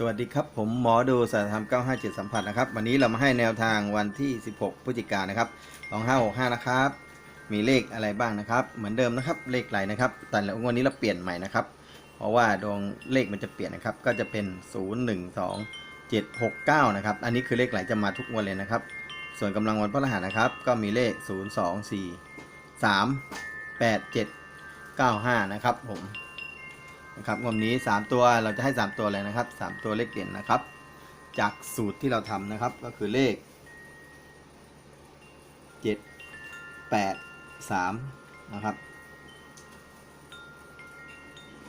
สวัสดีครับ ผมหมอดูสัตธรรม 957 สัมผัสนะครับ วันนี้เรามาให้แนวทางวันที่ 16 พฤศจิกายนนะครับ 2565 นะครับ มีเลขอะไรบ้างนะครับ เหมือนเดิมนะครับ เลขไหลนะครับ แต่ละวันนี้เราเปลี่ยนใหม่นะครับ เพราะว่าดวงเลขมันจะเปลี่ยนนะครับ ก็จะเป็น 0 1 2 7 6 9 นะครับ อันนี้คือเลขไหลจะมาทุกวันเลยนะครับ ส่วนกำลังวันพฤหัสนะครับ ก็มีเลข 0 2 4 3 8 7 9 5 นะครับผม นะครับงวดนี้ 3 ตัวเราจะให้ 3 ตัวเลยนะครับ 3 ตัวเลขเด่นนะครับ จากสูตรที่เราทำนะครับก็คือเลข 7 8 3 นะครับ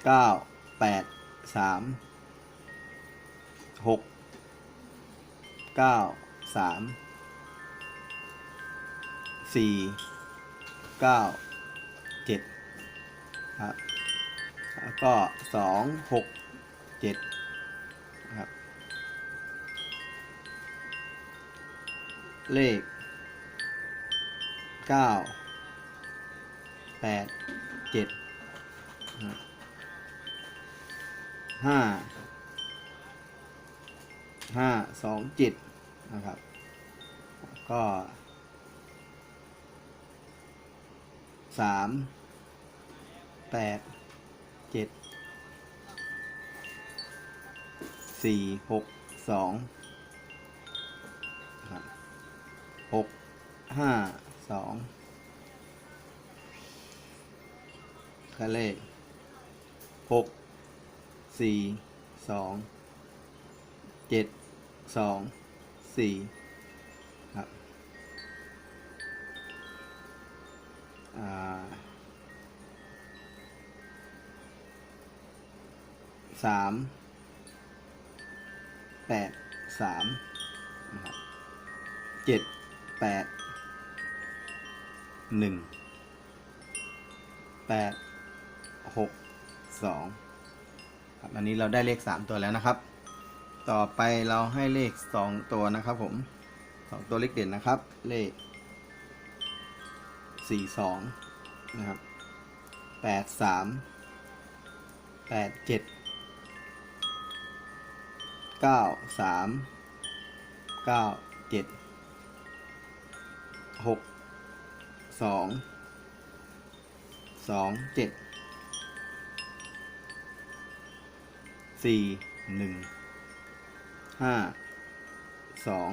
9 8 3 6 9 3 4 9 7ครับ แล้วก็สองหกเจ็ดนะครับ เลขเก้าแปดเจ็ดห้าห้าสองเจ็ดนะครับ ก็สามแปด เจ็ดสี่หกสองครับหกห้าสองคะเลขหกสี่สองเจ็ดสองสี่ครับอ่า สามแปดสามนะครับเจ็ดแปดหนึ่งแปดหกสองครับอันนี้เราได้เลขสามตัวแล้วนะครับ ต่อไปเราให้เลขสองตัวนะครับผมสองตัวเลขเด่นนะครับ เลขสี่สองนะครับแปดสามแปดเจ็ด เก้าสามเก้าเจ็ดหกสองสองเจ็ดสี่หนึ่งห้าสอง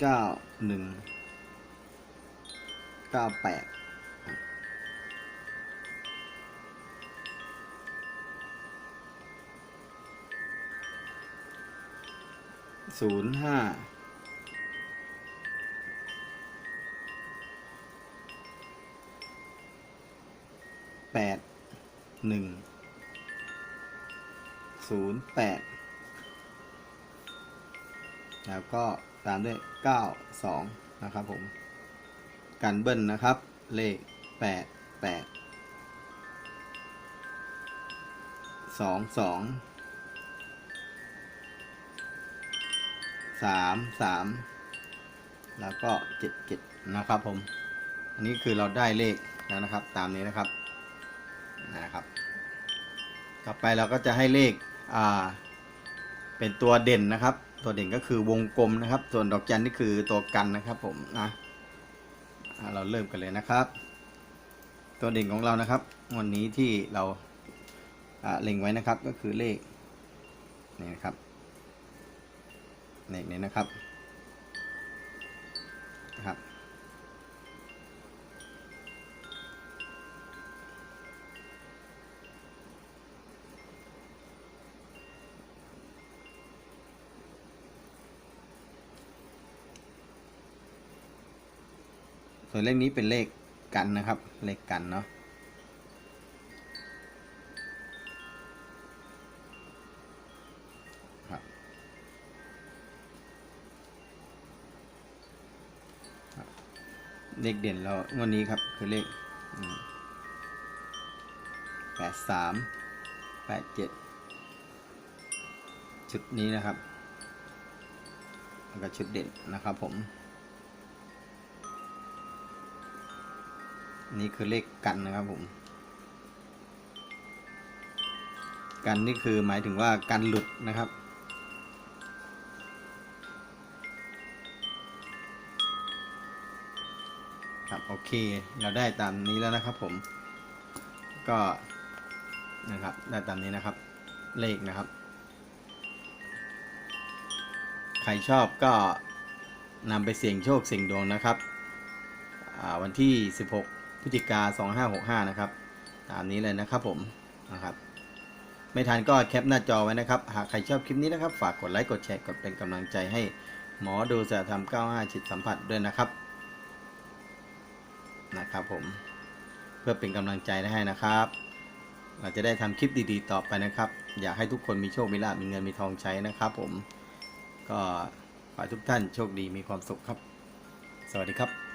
เก้าหนึ่งเก้าแปด ศูนย์ห้าแปดหนึ่งศูนย์แปดแล้วก็ตามด้วยเก้าสองนะครับผมกันเบิ้ลนะครับ เลขแปดแปดสองสอง สามสามแล้วก็เจ็ดเจ็ดนะครับผม อันนี้คือเราได้เลขแล้วนะครับ ตามนี้นะครับนะครับ ต่อไปเราก็จะให้เลขอ่าเป็นตัวเด่นนะครับ ตัวเด่นก็คือวงกลมนะครับ ส่วนดอกจันนี่คือตัวกันนะครับผมนะเราเริ่มกันเลยนะครับ ตัวเด่นของเรานะครับ วันนี้ที่เราอ่าเล็งไว้นะครับก็คือเลขนี่นะครับ เลขนี้นะครับนะครับส่วนเลขนี้เป็นเลขกันนะครับ เลขกันเนาะ เลขเด่นเราวันนี้ครับคือเลขแปดสามแปดเจ็ดชุดนี้นะครับแล้วก็ชุดเด่นนะครับผม นี่คือเลขกันนะครับผม กันนี่คือหมายถึงว่ากันหลุดนะครับ ครับโอเค เราได้ตามนี้แล้วนะครับผม ก็นะครับได้ตามนี้นะครับ เลขนะครับ ใครชอบก็นำไปเสี่ยงโชคเสี่ยงดวงนะครับวันที่ 16พฤศจิกา2565 นะครับ ตามนี้เลยนะครับผมนะครับ ไม่ทันก็แคปหน้าจอไว้นะครับ หากใครชอบคลิปนี้นะครับ ฝากกดไลค์กดแชร์กดเป็นกำลังใจให้หมอดูสธรรม 95จิตสัมผัสด้วยนะครับ นะครับผมเพื่อเป็นกำลังใจให้นะครับ เราจะได้ทำคลิปดีๆ ต่อไปนะครับ อยากให้ทุกคนมีโชค มีลาภมีเงินมีทองใช้นะครับ ผมก็ขอให้ทุกท่านโชคดีมีความสุขครับ สวัสดีครับ